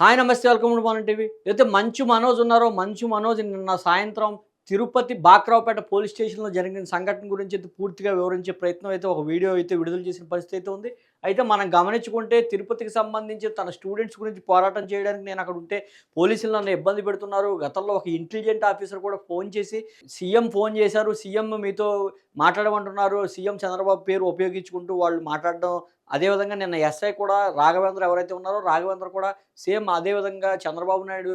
Hi నమస్తే welcome to మన TV. అయితే మంచు మనోజ్ ఉన్నారో మంచు మనోజ్ నిన్న సాయంత్రం తిరుపతి బాక్రావుపేట పోలీస్ స్టేషన్లో జరిగిన సంఘటన గురించి అయితే పూర్తిగా వివరించే ప్రయత్నం అయితే ఒక వీడియో అయితే విడుదల చేసిన పరిస్థితి అయితే ఉంది. అయితే మనం గమనించుకుంటే తిరుపతికి సంబంధించి తన స్టూడెంట్స్ గురించి పోరాటం చేయడానికి నేను అక్కడ ఉంటే పోలీసులు నన్ను ఇబ్బంది పెడుతున్నారు. గతంలో ఒక ఇంటెలిజెంట్ ఆఫీసర్ కూడా ఫోన్ చేసి సీఎం ఫోన్ చేశారు. సీఎం మీతో మాట్లాడమంటున్నారు. సీఎం చంద్రబాబు పేరు ఉపయోగించుకుంటూ వాళ్ళు మాట్లాడడం. అదేవిధంగా నిన్న ఎస్ఐ కూడా రాఘవేంద్ర ఎవరైతే ఉన్నారో రాఘవేంద్ర కూడా సేమ్ అదేవిధంగా చంద్రబాబు నాయుడు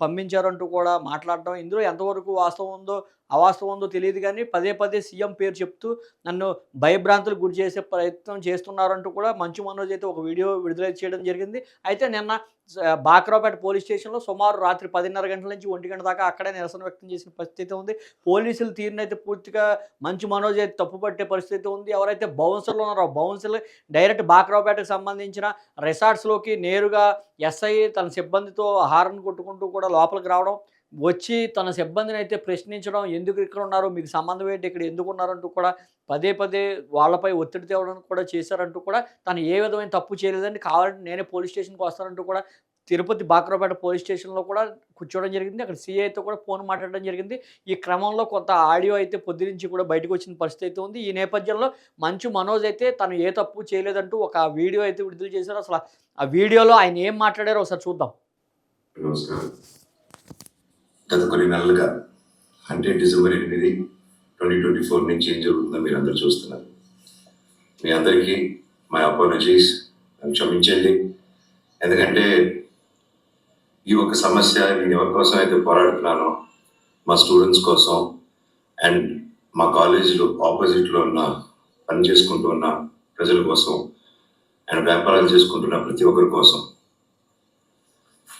పంపించారంటూ కూడా మాట్లాడడం ఇందులో ఎంతవరకు వాస్తవం ఉందో అవాస్తవం ఉందో తెలియదు కానీ పదే పదే సీఎం పేరు చెప్తూ నన్ను భయభ్రాంతులు గురి చేసే ప్రయత్నం చేస్తున్నారంటూ కూడా మంచు మనోజ్ అయితే ఒక వీడియో విడుదల చేయడం జరిగింది. అయితే నిన్న బాక్రాపేట పోలీస్ స్టేషన్లో సుమారు రాత్రి పదిన్నర గంటల నుంచి ఒంటి గంట దాకా అక్కడే నిరసన వ్యక్తం చేసిన పరిస్థితి ఉంది. పోలీసులు తీరునైతే పూర్తిగా మంచు మనోజ్ అయితే తప్పుపట్టే పరిస్థితి ఉంది. ఎవరైతే బౌన్సర్లు ఉన్నారో బౌన్సర్లు డైరెక్ట్ బాక్రాపేటకు సంబంధించిన రిసార్ట్స్లోకి నేరుగా ఎస్ఐ తన సిబ్బందితో హారన్ కొట్టుకుంటూ కూడా లోపలికి రావడం వచ్చి తన సిబ్బందిని అయితే ప్రశ్నించడం ఎందుకు ఇక్కడ ఉన్నారు మీకు సంబంధం ఏంటి ఇక్కడ ఎందుకు ఉన్నారంటూ కూడా పదే పదే వాళ్ళపై ఒత్తిడి తేవడం కూడా చేశారంటూ కూడా తను ఏ విధమైన తప్పు చేయలేదని కావాలంటే నేనే పోలీస్ స్టేషన్కి వస్తానంటూ కూడా తిరుపతి బాక్రాపేట పోలీస్ స్టేషన్లో కూడా కూర్చోవడం జరిగింది. అక్కడ సీఐతో కూడా ఫోన్ మాట్లాడడం జరిగింది. ఈ క్రమంలో కొంత ఆడియో అయితే పొద్దు నుంచి కూడా బయటకు వచ్చిన పరిస్థితి అయితే ఉంది. ఈ నేపథ్యంలో మంచు మనోజ్ అయితే తను ఏ తప్పు చేయలేదంటూ ఒక వీడియో అయితే విడుదల చేశారు. అసలు ఆ వీడియోలో ఆయన ఏం మాట్లాడారో ఒకసారి చూద్దాం. నమస్కారం. గత కొన్ని నెలలుగా. అంటే డిసెంబర్ ఎనిమిది ట్వంటీ ట్వంటీ ఫోర్ నుంచి ఏం జరుగుతుందో మీరు అందరూ చూస్తున్నారు. మీ అందరికీ మై అపాలజీస్ క్షమించండి. ఎందుకంటే ఈ ఒక సమస్య నేను ఎవరి కోసం అయితే పోరాడుతున్నానో మా స్టూడెంట్స్ కోసం అండ్ మా కాలేజీలో ఆపోజిట్లో ఉన్న పని చేసుకుంటూ ఉన్న ప్రజల కోసం అండ్ వ్యాపారాలు చేసుకుంటున్న ప్రతి ఒక్కరి కోసం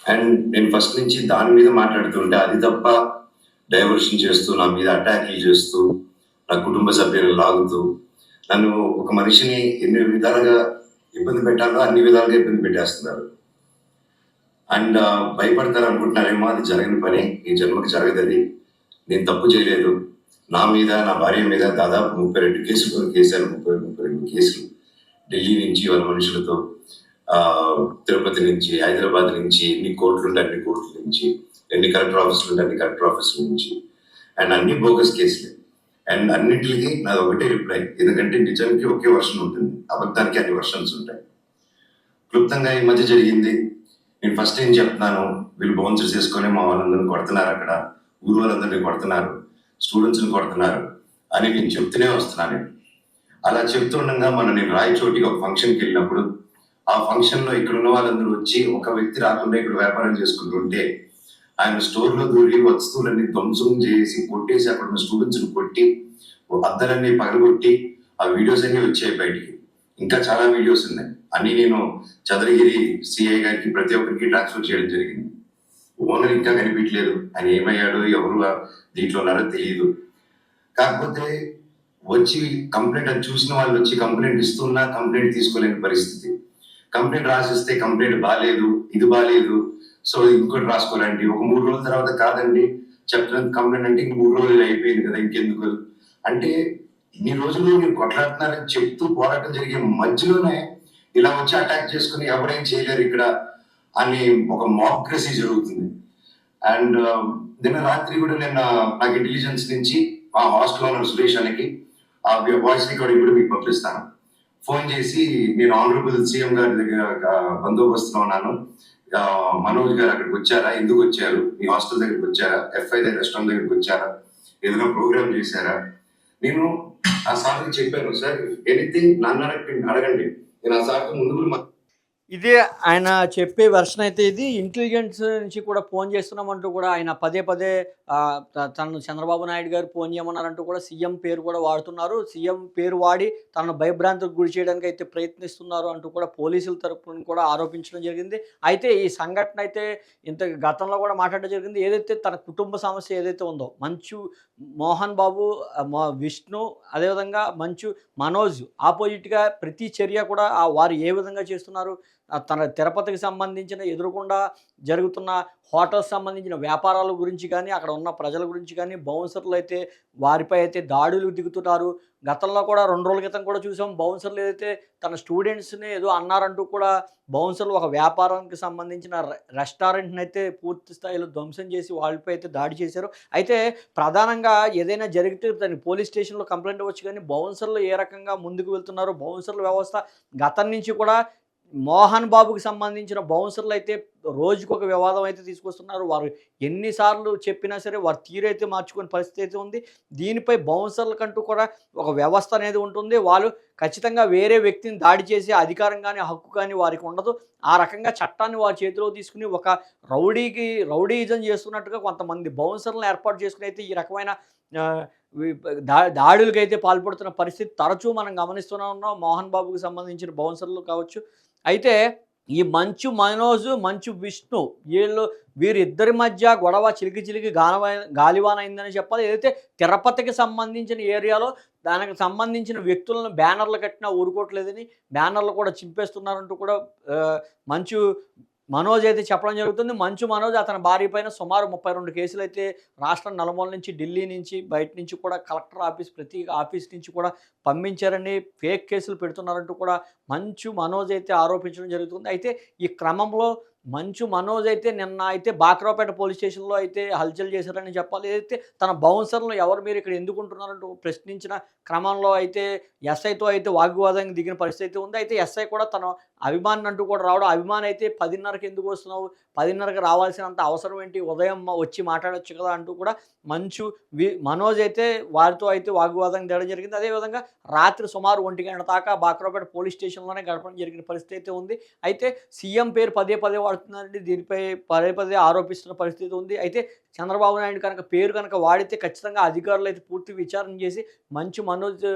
అండ్ నేను ఫస్ట్ నుంచి దాని మీద మాట్లాడుతుంటే అది తప్ప డైవర్షన్ చేస్తూ నా మీద అటాక్లు చేస్తూ నా కుటుంబ సభ్యులను లాగుతూ నన్ను ఒక మనిషిని ఎన్ని విధాలుగా ఇబ్బంది పెట్టాలో అన్ని విధాలుగా ఇబ్బంది పెట్టేస్తున్నారు. అండ్ uh, భయపడతారు అనుకుంటున్నారేమో అది జరగని పని. ఈ జన్మకి జరగదు అది. నేను తప్పు చేయలేదు. నా మీద నా భార్య మీద దాదాపు ముప్పై రెండు కేసులు వరకు ముప్పై ముప్పై రెండు కేసులు ఢిల్లీ నుంచి వాళ్ళ మనుషులతో. తిరుపతి నుంచి హైదరాబాద్ నుంచి ఎన్ని కోర్టులు ఉండే అన్ని కోర్టుల నుంచి ఎన్ని కలెక్టర్ ఆఫీసులు ఉండే అన్ని కలెక్టర్ ఆఫీసుల నుంచి. అండ్ అన్ని బోగస్ కేసులే. అండ్ అన్నింటికి నాది ఒకటే రిప్లై. ఎందుకంటే నిజానికి ఒకే వర్షన్ ఉంటుంది. అబద్ధానికి అన్ని వర్షన్స్ ఉంటాయి. క్లుప్తంగా ఈ మధ్య జరిగింది. నేను ఫస్ట్ ఏం చెప్తున్నాను? వీళ్ళు బౌన్సర్ చేసుకొని మా వాళ్ళందరినీ కొడుతున్నారు అక్కడ. ఊరు వాళ్ళందరినీ కొడుతున్నారు. స్టూడెంట్స్ని కొడుతున్నారు. అని నేను చెప్తూనే వస్తున్నాను. అలా చెప్తుండగా మన నేను రాయచోటికి ఒక ఫంక్షన్కి వెళ్ళినప్పుడు ఆ ఫంక్షన్లో ఇక్కడ ఉన్న వాళ్ళందరూ వచ్చి ఒక వ్యక్తి రాకుండా ఇక్కడ వ్యాపారం చేసుకుంటుంటే ఆయన స్టోర్లో దూరి వస్తువులన్నీ ధ్వంసం చేసి కొట్టేసి అక్కడ ఉన్న స్టూడెంట్స్ కొట్టి అద్దలన్నీ పగలగొట్టి ఆ వీడియోస్ అన్ని వచ్చాయి బయటికి. ఇంకా చాలా వీడియోస్ ఉన్నాయి. అన్ని నేను చంద్రగిరి సిఐ గారికి ప్రతి ఒక్కరికి ట్రాన్స్ఫర్ చేయడం జరిగింది. ఓనర్ ఇంకా కనిపించలేదు. ఆయన ఏమయ్యాడో ఎవరు దీంట్లో ఉన్నారో తెలియదు కాకపోతే వచ్చి కంప్లైంట్ అది చూసిన వాళ్ళు వచ్చి కంప్లైంట్ ఇస్తున్నా కంప్లైంట్ తీసుకోలేని పరిస్థితి. కంప్లైంట్ రాసిస్తే కంప్లైంట్ బాగాలేదు ఇది బాగాలేదు సో ఇంకోటి రాసుకోరండి ఒక మూడు రోజుల తర్వాత కాదండి చెప్తున్న కంప్లైంట్ అంటే ఇంక మూడు రోజులు అయిపోయింది కదా ఇంకెందుకు? అంటే ఇన్ని రోజులు మీరు కొట్లాడుతున్నారని చెప్తూ పోరాటం జరిగే మధ్యలోనే ఇలా వచ్చి అటాక్ చేసుకుని ఎవరేం చేయలేరు ఇక్కడ అని ఒక మాక్రసీ జరుగుతుంది. అండ్ నిన్న రాత్రి కూడా నిన్న నాకు ఇంటెలిజెన్స్ నుంచి ఆ హాస్టల్ ఓనర్ సురేష్ అనికి ఆ వాయిస్ రికార్డింగ్ కూడా మీకు పంపిస్తాను. ఫోన్ చేసి నేను ఆనరబుల్ సీఎం గారి దగ్గర బందోబస్తులో ఉన్నాను. మనోజ్ గారు అక్కడికి వచ్చారా? ఎందుకు వచ్చారు? మీ హాస్టల్ దగ్గరికి వచ్చారా? ఎఫ్ఐ దగ్గర రెస్టారెంట్ దగ్గరికి వచ్చారా? ఏదైనా ప్రోగ్రామ్ చేశారా? నేను ఆ సార్కి చెప్పాను సార్ ఎనీథింగ్ నన్ను అడగండి అడగండి. నేను ఆ సార్కి ముందు మా- ఇదే ఆయన చెప్పే వెర్షన్ అయితే ఇది. ఇంటెలిజెన్స్ నుంచి కూడా ఫోన్ చేస్తున్నామంటూ కూడా ఆయన పదే పదే తను చంద్రబాబు నాయుడు గారు ఫోన్ చేయమన్నారంటూ కూడా సీఎం పేరు కూడా వాడుతున్నారు. సీఎం పేరు వాడి తనను భయభ్రాంతికి గురి చేయడానికి అయితే ప్రయత్నిస్తున్నారు అంటూ కూడా పోలీసుల తరపున కూడా ఆరోపించడం జరిగింది. అయితే ఈ సంఘటన అయితే ఇంత గతంలో కూడా మాట్లాడడం జరిగింది. ఏదైతే తన కుటుంబ సమస్య ఏదైతే ఉందో మంచు మోహన్ బాబు విష్ణు అదేవిధంగా మంచు మనోజ్ ఆపోజిట్గా ప్రతి చర్య కూడా వారు ఏ విధంగా చేస్తున్నారు? తన తిరుపతికి సంబంధించిన ఎదురుకుండా జరుగుతున్న హోటల్స్ సంబంధించిన వ్యాపారాల గురించి కానీ అక్కడ ఉన్న ప్రజల గురించి కానీ బౌన్సర్లు అయితే వారిపై అయితే దాడులు దిగుతున్నారు. గతంలో కూడా రెండు రోజుల క్రితం కూడా చూసాం బౌన్సర్లు ఏదైతే తన స్టూడెంట్స్ని ఏదో అన్నారంటూ కూడా బౌన్సర్లు ఒక వ్యాపారానికి సంబంధించిన రెస్టారెంట్ని అయితే పూర్తి స్థాయిలో ధ్వంసం చేసి వాళ్ళపై అయితే దాడి చేశారు. అయితే ప్రధానంగా ఏదైనా జరిగితే దాన్ని పోలీస్ స్టేషన్లో కంప్లైంట్ ఇవ్వచ్చు కానీ బౌన్సర్లు ఏ రకంగా ముందుకు వెళ్తున్నారు బౌన్సర్ల వ్యవస్థ గతం నుంచి కూడా మోహన్ బాబుకి సంబంధించిన బౌన్సర్లు అయితే రోజుకు ఒక వివాదం అయితే తీసుకొస్తున్నారు. వారు ఎన్నిసార్లు చెప్పినా సరే వారి తీరైతే మార్చుకునే పరిస్థితి అయితే ఉంది. దీనిపై బౌన్సర్లకంటూ కూడా ఒక వ్యవస్థ అనేది ఉంటుంది. వాళ్ళు ఖచ్చితంగా వేరే వ్యక్తిని దాడి చేసే అధికారం కానీ హక్కు కానీ వారికి ఉండదు. ఆ రకంగా చట్టాన్ని వారి చేతిలో తీసుకుని ఒక రౌడీకి రౌడీయిజం చేస్తున్నట్టుగా కొంతమంది బౌన్సర్లను ఏర్పాటు చేసుకుని అయితే ఈ రకమైన దా దాడులకైతే పాల్పడుతున్న పరిస్థితి తరచూ మనం గమనిస్తూనే ఉన్నాం. మోహన్ బాబుకి సంబంధించిన బౌన్సర్లు కావచ్చు అయితే ఈ మంచు మనోజ్ మంచు విష్ణు వీళ్ళు వీరిద్దరి మధ్య గొడవ చిలికి చిలికి గాలవై గాలివాన అయిందని చెప్పాలి. ఏదైతే తిరుపతికి సంబంధించిన ఏరియాలో దానికి సంబంధించిన వ్యక్తులను బ్యానర్లు కట్టినా ఊరుకోవట్లేదని బ్యానర్లు కూడా చింపేస్తున్నారంటూ కూడా మంచు మనోజ్ అయితే చెప్పడం జరుగుతుంది. మంచు మనోజ్ అతని భార్య పైన సుమారు ముప్పై రెండు కేసులు అయితే రాష్ట్రం నలుమూల నుంచి ఢిల్లీ నుంచి బయట నుంచి కూడా కలెక్టర్ ఆఫీస్ ప్రతి ఆఫీస్ నుంచి కూడా పంపించారని ఫేక్ కేసులు పెడుతున్నారంటూ కూడా మంచు మనోజ్ అయితే ఆరోపించడం జరుగుతుంది. అయితే ఈ క్రమంలో మంచు మనోజ్ అయితే నిన్న అయితే బాక్రావుపేట పోలీస్ స్టేషన్లో అయితే హల్చల్ చేశారని చెప్పాలి. ఏదైతే తన బౌన్సర్లు ఎవరు మీరు ఇక్కడ ఎందుకుంటున్నారంటూ ప్రశ్నించిన క్రమంలో అయితే ఎస్ఐతో అయితే వాగ్వాదానికి దిగిన పరిస్థితి ఉంది. అయితే ఎస్ఐ కూడా తన అభిమాని అంటూ కూడా రావడం అభిమాని అయితే పదిన్నరకి ఎందుకు వస్తున్నావు? పదిన్నరకి రావాల్సినంత అవసరం ఏంటి? ఉదయం వచ్చి మాట్లాడొచ్చు కదా అంటూ కూడా మంచు వి మనోజ్ అయితే వారితో అయితే వాగ్వాదం దిగడం జరిగింది. అదేవిధంగా రాత్రి సుమారు ఒంటి గంట దాకా బాక్రావుపేట పోలీస్ స్టేషన్లోనే గడపడం జరిగిన పరిస్థితి అయితే ఉంది. అయితే సీఎం పేరు పదే పదే వాడుతున్నారండి దీనిపై పదే పదే ఆరోపిస్తున్న పరిస్థితి ఉంది. అయితే చంద్రబాబు నాయుడు కనుక పేరు కనుక వాడితే ఖచ్చితంగా అధికారులు అయితే పూర్తి విచారణ చేసి మంచు మనోజ్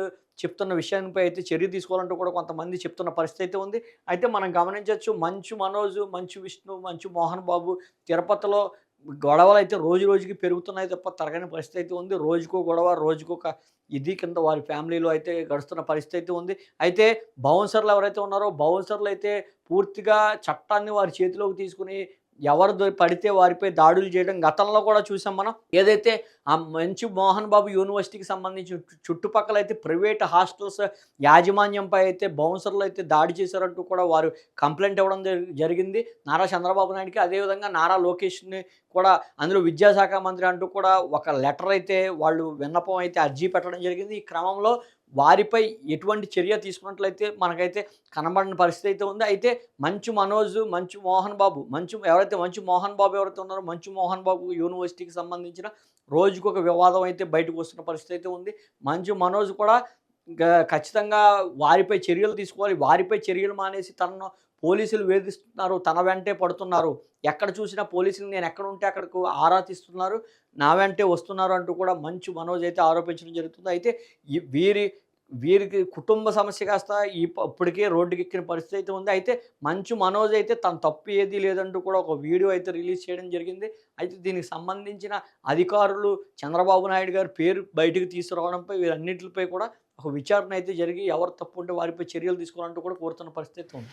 చెప్తున్న విషయానిపై అయితే చర్య తీసుకోవాలంటూ కూడా కొంతమంది చెప్తున్న పరిస్థితి అయితే ఉంది. అయితే మనం గమనించవచ్చు మంచు మనోజ్ మంచు విష్ణు మంచు మోహన్ బాబు తిరుపతిలో గొడవలు అయితే రోజు రోజుకి పెరుగుతున్నాయి తప్ప తరగని పరిస్థితి అయితే ఉంది. రోజుకో గొడవ రోజుకొక ఇది కింద వారి ఫ్యామిలీలో అయితే గడుస్తున్న పరిస్థితి అయితే ఉంది. అయితే బౌన్సర్లు ఎవరైతే ఉన్నారో బౌన్సర్లు అయితే పూర్తిగా చట్టాన్ని వారి చేతిలోకి తీసుకుని ఎవరు పడితే వారిపై దాడులు చేయడం గతంలో కూడా చూసాం మనం. ఏదైతే ఆ మంచి మోహన్ బాబు యూనివర్సిటీకి సంబంధించి చుట్టుపక్కల అయితే ప్రైవేట్ హాస్టల్స్ యాజమాన్యంపై అయితే బౌన్సర్లు అయితే దాడి చేశారంటూ కూడా వారు కంప్లైంట్ ఇవ్వడం జరిగింది. నారా చంద్రబాబు నాయుడుకి అదేవిధంగా నారా లోకేష్ని కూడా అందులో విద్యాశాఖ మంత్రి అంటూ కూడా ఒక లెటర్ అయితే వాళ్ళు విన్నపం అయితే అర్జీ పెట్టడం జరిగింది. ఈ క్రమంలో వారిపై ఎటువంటి చర్య తీసుకున్నట్లయితే మనకైతే కనబడిన పరిస్థితి అయితే ఉంది. అయితే మంచు మనోజ్ మంచు మోహన్ బాబు మంచు ఎవరైతే మంచు మోహన్ బాబు ఎవరైతే ఉన్నారో మంచు మోహన్ బాబు యూనివర్సిటీకి సంబంధించిన రోజుకు ఒక వివాదం అయితే బయటకు వస్తున్న పరిస్థితి అయితే ఉంది. మంచు మనోజ్ కూడా ఖచ్చితంగా వారిపై చర్యలు తీసుకోవాలి. వారిపై చర్యలు మానేసి తనను పోలీసులు వేధిస్తున్నారు. తన వెంటే పడుతున్నారు. ఎక్కడ చూసినా పోలీసులు నేను ఎక్కడ ఉంటే అక్కడికి ఆరా తీస్తున్నారు నా వెంటే వస్తున్నారు అంటూ కూడా మంచు మనోజ్ అయితే ఆరోపించడం జరుగుతుంది. అయితే వీరి వీరికి కుటుంబ సమస్య కాస్త ఈ ఇప్పటికే రోడ్డుకి ఎక్కిన పరిస్థితి అయితే ఉంది. అయితే మంచు మనోజ్ అయితే తన తప్పు ఏది లేదంటూ కూడా ఒక వీడియో అయితే రిలీజ్ చేయడం జరిగింది. అయితే దీనికి సంబంధించిన అధికారులు చంద్రబాబు నాయుడు గారి పేరు బయటకు తీసుకురావడంపై వీరన్నింటిపై కూడా ఒక విచారణ అయితే జరిగి ఎవరు తప్పు ఉంటే వారిపై చర్యలు తీసుకోవాలంటూ కూడా కోరుతున్న పరిస్థితి ఉంది.